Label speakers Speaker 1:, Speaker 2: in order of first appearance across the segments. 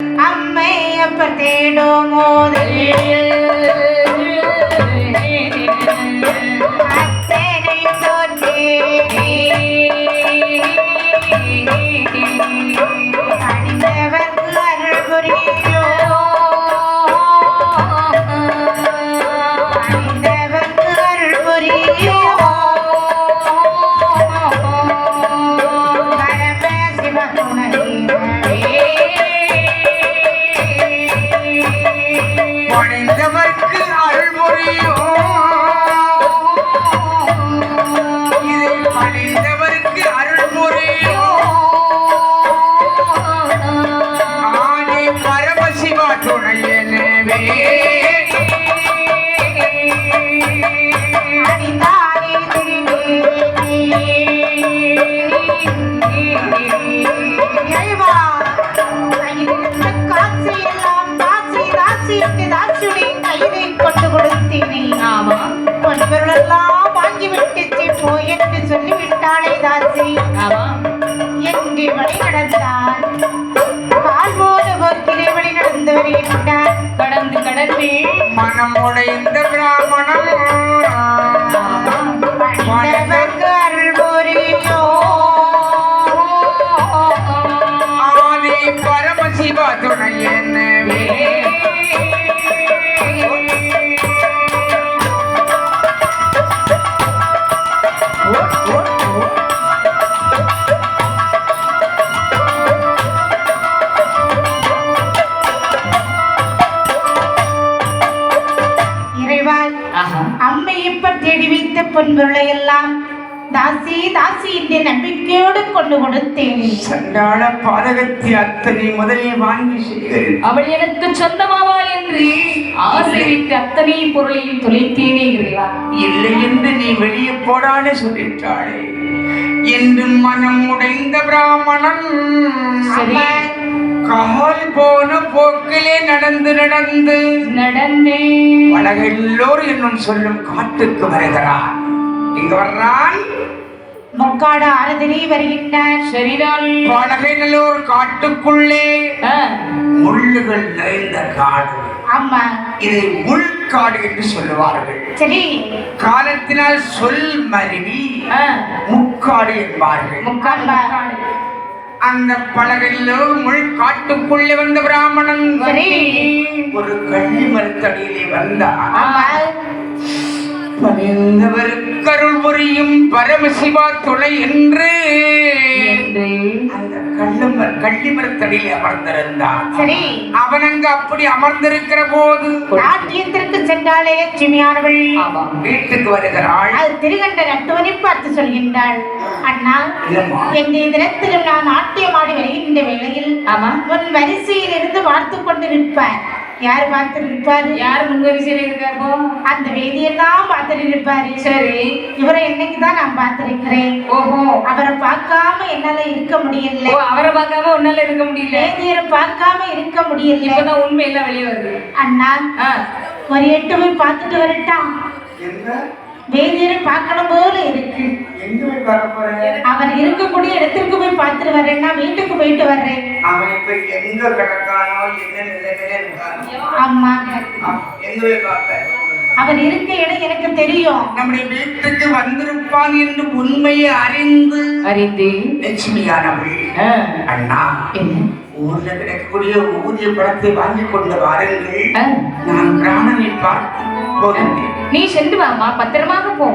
Speaker 1: அம்மை அப்ப தேடும் மோதல் அத்தனை தோற்றேனே
Speaker 2: புரியும். உடைந்த பிராமணம்
Speaker 1: பண்புகளை எல்லாம் தாசி தாசி என்ற நம்பிக்கையோடு கொண்டு கொடுத்தேன்.
Speaker 2: சண்டாள பாதகத்தை அத்தனை முதலில் வாங்கி செய்கிறேன்
Speaker 3: அவள் எனக்கு சொந்தமாவாள் என்று ஆசை வைத்து அத்தனை பொருளையும் தொலைத்தேனே
Speaker 2: இல்லை என்று நீ வெளியே போடானே சொல்லிட்டாளே. என்று மனம் உடைந்த பிராமணன்
Speaker 3: சரி.
Speaker 2: கால் போன போக்கிலே நடந்து நடந்து
Speaker 3: நடந்தே
Speaker 2: பலகெல்லோர் என்னும் சொல்லும் காட்டுக்கு வருகிறான் இங்க வர்றான்.
Speaker 1: முக்காடு ஆறுதலி வருகின்றார்
Speaker 3: சரிதான்.
Speaker 2: பலகைநல்லூர் காட்டுக்குள்ளே முள்ளுகள் நிறைந்த காடு.
Speaker 1: ஆமா.
Speaker 2: இதை உள்காடு என்று சொல்லுவார்கள்.
Speaker 1: சரி.
Speaker 2: காலத்தினால் சொல் மருவி
Speaker 3: ஆ,
Speaker 2: முக்காடு என்பார்கள்.
Speaker 3: முக்காடு.
Speaker 2: அந்த பலகையிலோர் முள் காட்டுக்குள்ளே வந்த பிராமணன் ஒரு கள்ளி மரத்தடியிலே வந்தான்.
Speaker 1: ஆமா
Speaker 2: பணிந்தவருக்கு அருள் புரியும் பரமசிவா துணை என்று அந்த கள்ளு கள்ளி மரத்தடியிலே அமர்ந்திருந்தான்
Speaker 1: சரி.
Speaker 2: அவன் அங்கு அப்படி அமர்ந்திருக்கிற போது
Speaker 1: நாட்டியத்திற்கு சென்றாலே லட்சுமியானவள்
Speaker 2: வீட்டுக்கு வருகிறாள்.
Speaker 1: அது திருகண்ட நட்டுவனை பார்த்து சொல்கின்றாள். அண்ணா. என்னுடைய தினத்திலும் நான் நாட்டியமாடி வருகின்ற வேளையில்
Speaker 3: ஆமா.
Speaker 1: உன் வரிசையில் இருந்து பார்த்து கொண்டு நிற்பார் யார் பார்த்து நிற்பாரு
Speaker 3: யார் முன்வரிசையில் இருக்காரோ
Speaker 1: அந்த வேதியெல்லாம் பார்த்துட்டு நிற்பாரு
Speaker 3: சரி.
Speaker 1: இவரை என்னைக்கு தான் நான் பார்த்திருக்கிறேன்?
Speaker 3: ஓஹோ.
Speaker 1: அவரை பார்க்காம என்னால இருக்க முடியல.
Speaker 3: ஓ அவரை பார்க்காம உன்னால இருக்க முடியல.
Speaker 1: வேதியரை பார்க்காம இருக்க முடியல.
Speaker 3: இப்பதான் உண்மை எல்லாம் வெளியே வருது.
Speaker 1: அண்ணா ஒரு எட்டு போய் பார்த்துட்டு வரட்டாம்
Speaker 2: எங்க
Speaker 1: வேதியரை பார்க்கணும் போல இருக்கு. அவர் இருக்கக்கூடிய இடத்திற்கு போய் பார்த்துட்டு வர்றேன்னா வீட்டுக்கு போயிட்டு வர்றேன்.
Speaker 2: அவன் இப்ப எங்க கிடக்கானோ என்ன நிலைமையில இருக்கானோ?
Speaker 1: ஆமா
Speaker 2: எங்க போய் பார்ப்பேன்
Speaker 1: அவர் இருக்க இடம் எனக்கு தெரியும்.
Speaker 2: நம்முடைய வீட்டுக்கு வந்திருப்பான் என்று உண்மையை அறிந்து
Speaker 3: அறிந்து.
Speaker 2: லட்சுமியானவள். அண்ணா ஊர்ல கிடைக்கக்கூடிய ஊதிய பணத்தை வாங்கி கொண்டு வாருங்கள். நான் பிராணனை பார்த்து போகின்றேன்.
Speaker 3: நீ சென்று வாமா பத்திரமாக போ.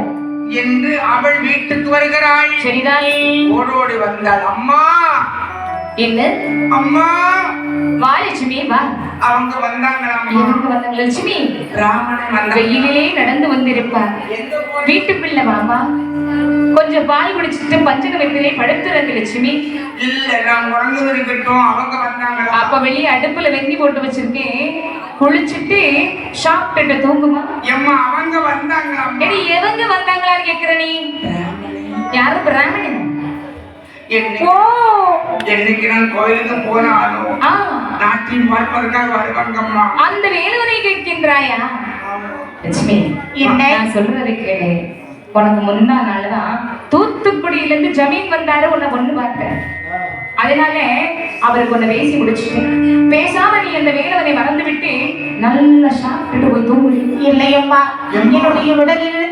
Speaker 2: என்று அவள் வீட்டுக்கு வருகிறாள்.
Speaker 3: சரிதான்.
Speaker 2: ஓடோடி வந்தாள். அம்மா
Speaker 3: என்ன?
Speaker 2: அம்மா!
Speaker 3: வா லட்சுமி வா.
Speaker 2: அவங்க வந்தாங்களாம்மா.
Speaker 3: எதுக்கு வந்தாங்க. லட்சுமி
Speaker 2: பிராமணன் வந்தாங்க.
Speaker 3: வெயிலிலே நடந்து வந்திருப்பார். வீட்டு பிள்ளை வாமா கொஞ்சம் பால் குடிச்சிட்டு பஞ்சக வெப்பிலே படுத்துறது லட்சுமி.
Speaker 2: இல்ல நான் உறங்குது இருக்கட்டும். அவங்க வந்தாங்களா
Speaker 3: அப்ப வெளியே அடுப்புல வெந்நி போட்டு வச்சிருக்கேன். குளிச்சுட்டு சாப்பிட்டுட்டு தூங்குமா?
Speaker 2: எம்மா அவங்க வந்தாங்களாம்
Speaker 3: எடி எவங்க வந்தாங்களான்னு கேக்குற நீ? யாரு பிராமணன்
Speaker 2: என்னைக்கு நான் கோயிலுக்கு போனாலும் நாட்டின் பார்ப்பதற்காக வருவாங்கம்மா
Speaker 3: அந்த வேலுவரை கேட்கின்றாயா? லட்சுமி
Speaker 1: என்ன?
Speaker 3: சொல்றது கேளு. உனக்கு முன்னா நாள்தான் தூத்துக்குடியில இருந்து ஜமீன் வந்தாரு உன்னை பொண்ணு பார்த்தேன் அதனால அவருக்கு உன்னை பேசி முடிச்சுட்டு பேசா நல்லா சாப்பிட்டுட்டு போய் தூங்கு.
Speaker 1: இல்லையம்மா. என்னுடைய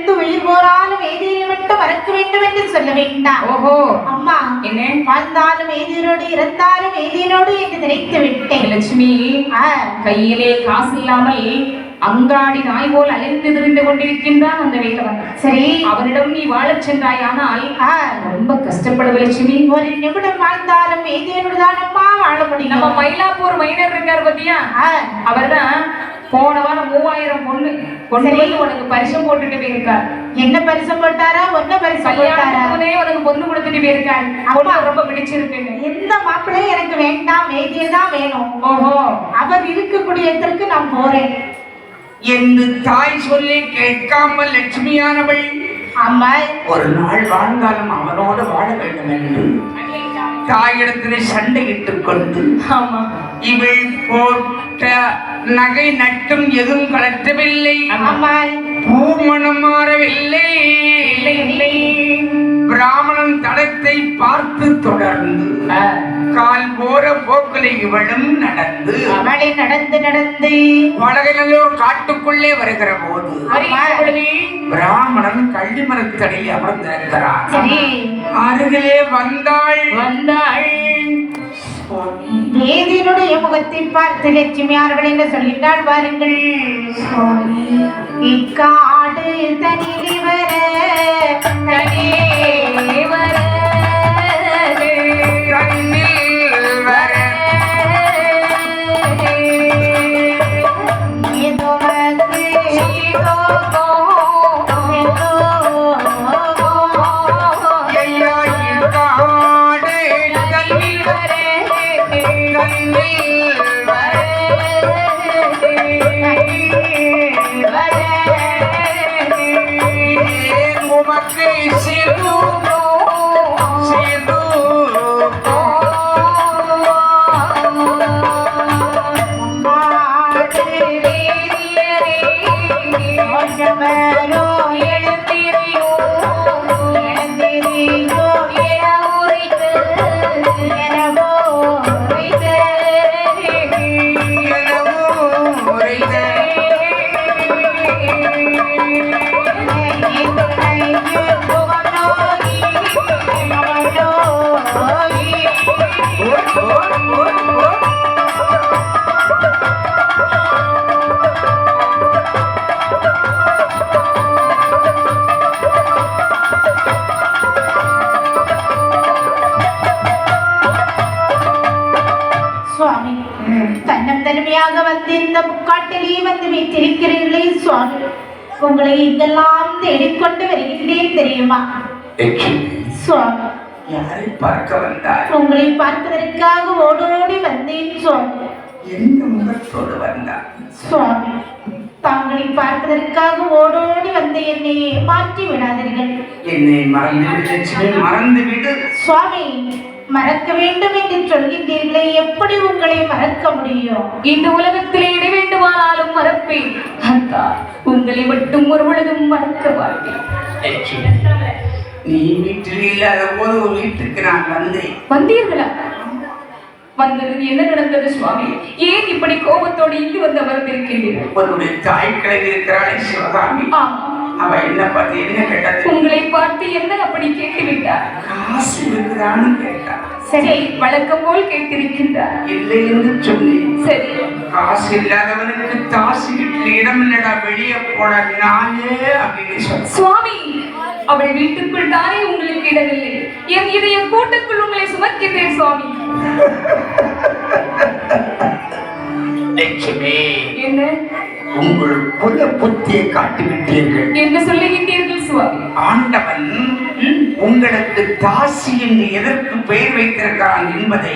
Speaker 1: உடலிலிருந்து உயிர் போராலும் வேதியை விட்டு மறக்க வேண்டும் என்று சொல்ல வேண்டாம்.
Speaker 3: ஓஹோ.
Speaker 1: அம்மா
Speaker 3: என்ன?
Speaker 1: வாழ்ந்தாலும் வேதியரோடு இறந்தாலும் வேதியனோடு என்று நினைத்து விட்டேன்.
Speaker 3: லட்சுமி கையிலே காசு இல்லாமல் அங்காடி நாய் போல் அலைந்து திரிந்து கொண்டிருக்கின்றான் அந்த வேலவன்
Speaker 1: சரி.
Speaker 3: அவனிடம் நீ வாழச் சென்றாய் ஆனால்
Speaker 1: ஆ,
Speaker 3: ரொம்ப கஷ்டப்படுவ லட்சுமி.
Speaker 1: ஒரு நிமிடம் வாழ்ந்தாலும் வேதியனோடு தான் அம்மா வாழ
Speaker 3: நம்ம
Speaker 1: முடியும்
Speaker 3: மயிலாப்பூர் மைனர் இருக்கார் பாத்தியா? அவர்தான் போன வாரம் மூவாயிரம் பொண்ணு கொண்டு. வந்து உனக்கு பரிசம் போட்டுட்டு போயிருக்கார்
Speaker 1: என்ன பரிசு போட்டாரா? ஒன்ன பரிசு போட்டாரா?
Speaker 3: உனக்கு பொண்ணு கொடுத்துட்டு போயிருக்கார் பொண்ணு ரொம்ப பிடிச்சிருக்குன்னு.
Speaker 1: எந்த மாப்பிள்ளையும் எனக்கு வேண்டாம். வேதியை தான் வேணும்.
Speaker 3: ஓஹோ.
Speaker 1: அவர் இருக்கக்கூடிய இடத்திற்கு நான் போறேன்.
Speaker 2: என்று தாய் சொல்லி கேட்காமல் லட்சுமியானவள்
Speaker 1: அம்மா.
Speaker 2: ஒரு நாள் வாழ்ந்தாலும் அவனோடு வாழ வேண்டும் என்று தாயிடத்திலே சண்டையிட்டுக் கொண்டு
Speaker 3: ஆமா.
Speaker 2: இவள் போட்ட நகை நட்டும் எதுவும் கலட்டவில்லை
Speaker 1: அம்மா
Speaker 2: பூமணம் மாறவில்லை. பிராமணன் தடத்தை பார்த்து தொடர்ந்து கால் போற போக்கில் இவளும் நடந்து
Speaker 1: அவளை நடந்து நடந்து.
Speaker 2: பழகினோ காட்டுக்குள்ளே வருகிற போது பிராமணன் கள்ளி மரத்தடியில் அமர்ந்திருக்கிறான்.
Speaker 1: சரி.
Speaker 2: அருகிலே வந்தாள்.
Speaker 3: வந்தாள்.
Speaker 1: வேதியனுடைய முகத்தை பார்த்து லட்சுமி அவர்கள் என்ன சொல்கின்றாள்? பாருங்கள் இக்காடு தனிலி Yeah. தனிமையாக வந்து இந்த முக்காட்டிலே வந்து வைத்திருக்கிறீர்களே சுவாமி. உங்களை இங்கெல்லாம் தேடிக்கொண்டு வருகின்றேன் தெரியுமா? சுவாமி.
Speaker 2: யாரை பார்க்க வந்தார்
Speaker 1: உங்களை பார்ப்பதற்காக ஓடோடி வந்தேன் சுவாமி.
Speaker 2: எந்த முகத்தோடு வந்தார்
Speaker 1: சுவாமி தாங்களை பார்ப்பதற்காக ஓடோடி வந்து என்னை ஏமாற்றி விடாதீர்கள்.
Speaker 2: என்னை மறந்து விடு மறந்து விடு
Speaker 1: சுவாமி மறக்க வேண்டும் என்று சொல்கின்றீர்களே எப்படி உங்களை மறக்க முடியும்?
Speaker 3: இந்த உலகத்திலே எதை வேண்டுமானாலும் மறப்பேன். அக்கா உங்களை மட்டும் ஒரு பொழுதும் மறக்க மாட்டேன்.
Speaker 2: நீ வீட்டில் இல்லாத போது ஒரு வீட்டுக்கு நான் வந்தேன்.
Speaker 3: வந்தீர்களா? வந்தது என்ன நடந்தது சுவாமி? ஏன் இப்படி கோபத்தோடு இங்கு வந்து அமர்ந்திருக்கின்றீர்கள்?
Speaker 2: உன்னுடைய தாய் கிழவி இருக்கிறாளே
Speaker 3: ஆமா
Speaker 2: அவ என்ன பார்த்து என்ன கேட்டது
Speaker 3: உங்களை பார்த்து என்ன அப்படி கேட்டு விட்டார்
Speaker 2: காசு இருக்குதான்னு கேட்டா.
Speaker 3: சரி வழக்கம் போல் கேட்டிருக்கின்றார்
Speaker 2: இல்லை என்று சொன்னேன்
Speaker 3: சரி.
Speaker 2: காசு இல்லாதவனுக்கு தாசு வீட்டில் இடம் இல்லடா வெளியே போட நானே அப்படின்னு சொன்ன
Speaker 3: சுவாமி அவள் வீட்டுக்குள் தானே உங்களுக்கு இடமில்லை. என் இதய கூட்டுக்குள் உங்களை சுமக்கின்றேன் சுவாமி.
Speaker 2: லட்சுமி.
Speaker 3: என்ன?
Speaker 2: உங்கள் புல புத்தியை காட்டிவிட்டீர்கள்
Speaker 3: என்ன சொல்லுகின்றீர்கள் சுவாமி
Speaker 2: ஆண்டவன் உங்களுக்கு தாசி என்று எதற்கு பெயர் வைத்திருக்கிறான் என்பதை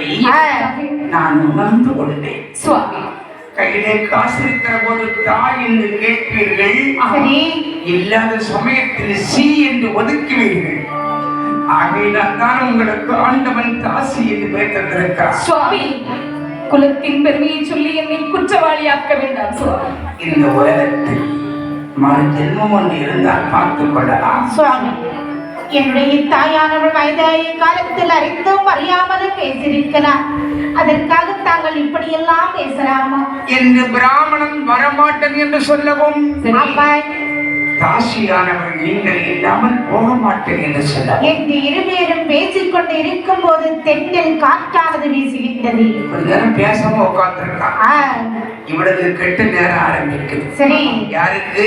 Speaker 2: நான் உணர்ந்து கொண்டேன்.
Speaker 3: சுவாமி
Speaker 2: கையிலே காசு இருக்கிற போது தாய் என்று கேட்பீர்கள். இல்லாத சமயத்தில் சி என்று ஒதுக்குவீர்கள். ஆகையினால் தான் உங்களுக்கு ஆண்டவன் தாசி என்று பெயர் தந்திருக்கிறார்.
Speaker 3: சுவாமி. குலத்தின் பெருமையை சொல்லி என்னை குற்றவாளியாக்க வேண்டாம் சுவாமி.
Speaker 2: இந்த உலகத்தில் மறு ஜென்மம் ஒன்று இருந்தால் பார்த்துக் கொள்ளலாம்.
Speaker 1: சுவாமி என்னுடைய தாயானவள் வயதாய காலத்தில் அறிந்தும் அறியாமலும் பேசியிருக்கிறார். அதற்காக தாங்கள் இப்படியெல்லாம் பேசலாமா?
Speaker 2: என்று பிராமணன் வரமாட்டேன் என்று சொல்லவும்
Speaker 1: அம்மா
Speaker 2: தாசியானவர் நீங்கள் இல்லாமல் போக மாட்டேன் என்று சொல்லவும்
Speaker 1: என்று இருவேரும் பேசிக்கொண்டு இருக்கும் போது தென்னில் காற்றானது வீசுகின்றது
Speaker 2: கொஞ்ச நேரம் பேசாம உட்கார்ந்துருக்கான் இவளுக்கு கெட்ட நேரம் ஆரம்பிக்குது.
Speaker 1: சரி.
Speaker 2: யாருக்கு?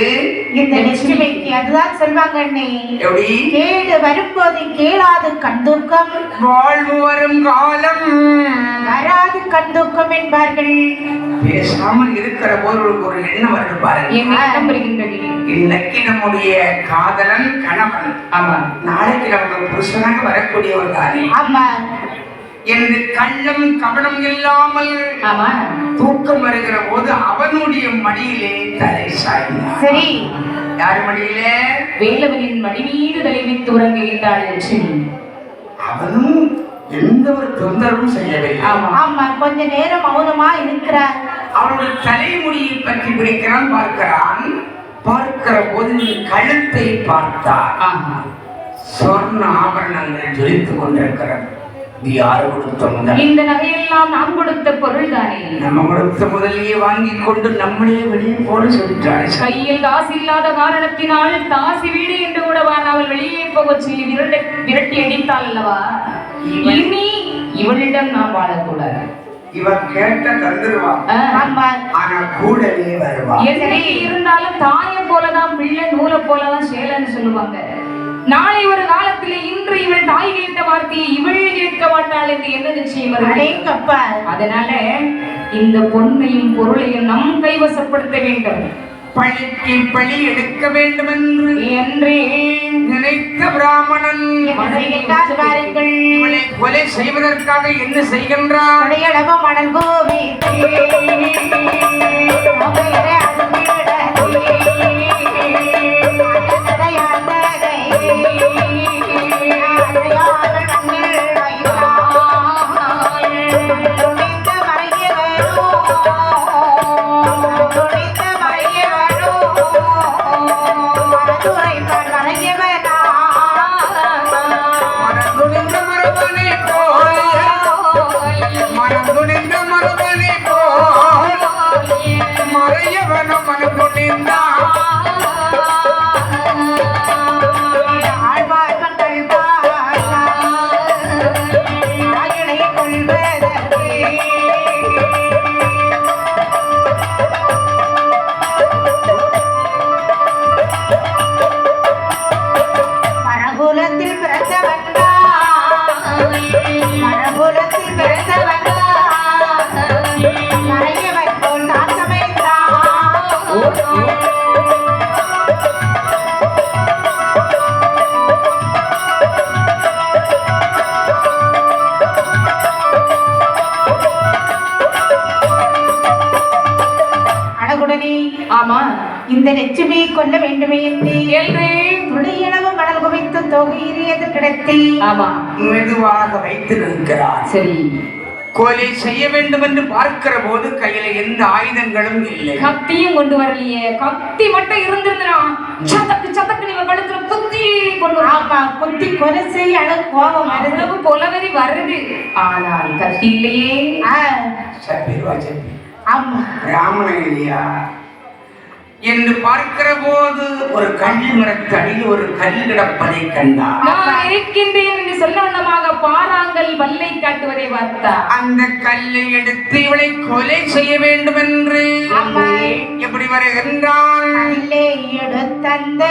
Speaker 1: இந்த லட்சுமிக்கு அதுதான் சொல்வாங்க அண்ணே.
Speaker 2: எப்படி?
Speaker 1: கேடு வரும்போது கேளாது கண்தூக்கம்.
Speaker 2: வாழ்வு வரும் காலம்.
Speaker 1: வராது கண்தூக்கம் என்பார்கள்.
Speaker 2: பேசாமல் இருக்கிற போது ஒரு எண்ணம் வருது பாருங்க.
Speaker 3: வருகின்றது?
Speaker 2: இன்னைக்கு நம்முடைய காதலன் கணவன்.
Speaker 3: ஆமா
Speaker 2: நாளைக்கு நமக்கு புருஷனாக வரக்கூடிய ஒரு காரியம்
Speaker 1: ஆமா
Speaker 2: என்று கள்ளம் கவனம் இல்லாமல் தூக்கம் வருகிற போது அவனுடைய மடியிலே தலை சாய்ந்தார்
Speaker 1: சரி.
Speaker 2: யார் மடியிலே?
Speaker 3: வேலவனின் மடி மீது தலை வைத்து உறங்குகின்றாள் லட்சுமி
Speaker 2: அவனும் எந்த ஒரு தொந்தரவும் செய்யவில்லை.
Speaker 3: ஆமா.
Speaker 1: ஆமா கொஞ்ச நேரம் மௌனமா இருக்கிறார்.
Speaker 2: அவனுடைய தலைமுடியை பற்றி பிடிக்கிறான் பார்க்கிறான். பார்க்கிற போது கழுத்தை பார்த்தார்.
Speaker 3: ஆமா
Speaker 2: சொர்ண ஆபரணங்கள் ஜொலித்துக் கொண்டிருக்கிறது. இது யாரு கொடுத்த முதல்?
Speaker 3: இந்த நகையெல்லாம் நாம் கொடுத்த பொருள் தானே
Speaker 2: நம்ம கொடுத்த முதலையே வாங்கி கொண்டு நம்மளே வெளியே போட சொல்லிட்டாள்
Speaker 3: கையில் காசு இல்லாத காரணத்தினால் தாசி வீடு என்று கூட அவள் வெளியே போக சொல்லி விரட்ட விரட்டி அடித்தாள் அல்லவா? இனி இவளிடம் நாம் வாழக்கூடாது.
Speaker 2: இவன் கேட்ட ஆனா கூடவே
Speaker 3: இருந்தாலும் தாயை போலதான் பிள்ளை நூலை போலதான் சேலன்னு சொல்லுவாங்க. நாளை ஒரு காலத்துல இன்று இவள் தாய் கேட்ட வார்த்தையை இவள் கேட்க மாட்டாள் என்று என்ன நிச்சயம் அதனால இந்த பொன்னையும் பொருளையும் நம் கைவசப்படுத்த வேண்டும்.
Speaker 2: பழிக்கு பழி எடுக்க வேண்டும் என்று
Speaker 3: என்றே
Speaker 2: நினைத்த பிராமணன். கொலை செய்வதற்காக என்ன செய்கின்றான்
Speaker 1: மணல் கோவி
Speaker 3: ஆமா
Speaker 1: இந்த லட்சுமியை கொல்ல வேண்டுமே என்று துணையளவு மணல் குவித்து தொகையிறியது கிடத்தி
Speaker 3: ஆமா.
Speaker 2: மெதுவாக வைத்து நிற்கிறார்.
Speaker 3: சரி.
Speaker 2: கொலை செய்ய வேண்டும் என்று பார்க்கிற போது கையில எந்த ஆயுதங்களும் இல்லை.
Speaker 3: கத்தியும் கொண்டு வரலையே. கத்தி மட்டும் இருந்திருந்தா சத்தக்கு சத்தக்கு நீங்க கழுத்துல குத்தி கொண்டு.
Speaker 1: ஆமா குத்தி கொலை செய்ய அளவு கோபம் வருது.
Speaker 3: அவ்வளவு கொலவெறி வருது. ஆனால் கத்தி இல்லையே
Speaker 1: ஆ,
Speaker 2: சப்பிடுவா சப்பி
Speaker 1: ஆமா.
Speaker 2: பிராமணன் இல்லையா என்று பார்க்கிற போது ஒரு கல் மரத்தடியில் ஒரு கல் கிடப்பதை கண்டார்.
Speaker 3: நான் இருக்கின்றேன் என்று சொல்ல வண்ணமாக பாறாங்கல் வல்லை காட்டுவதை பார்த்தா
Speaker 2: அந்த கல்லை எடுத்து இவளை கொலை செய்ய வேண்டும் என்று. எப்படி வருகின்றான்
Speaker 1: கல்லை எடுத்தந்த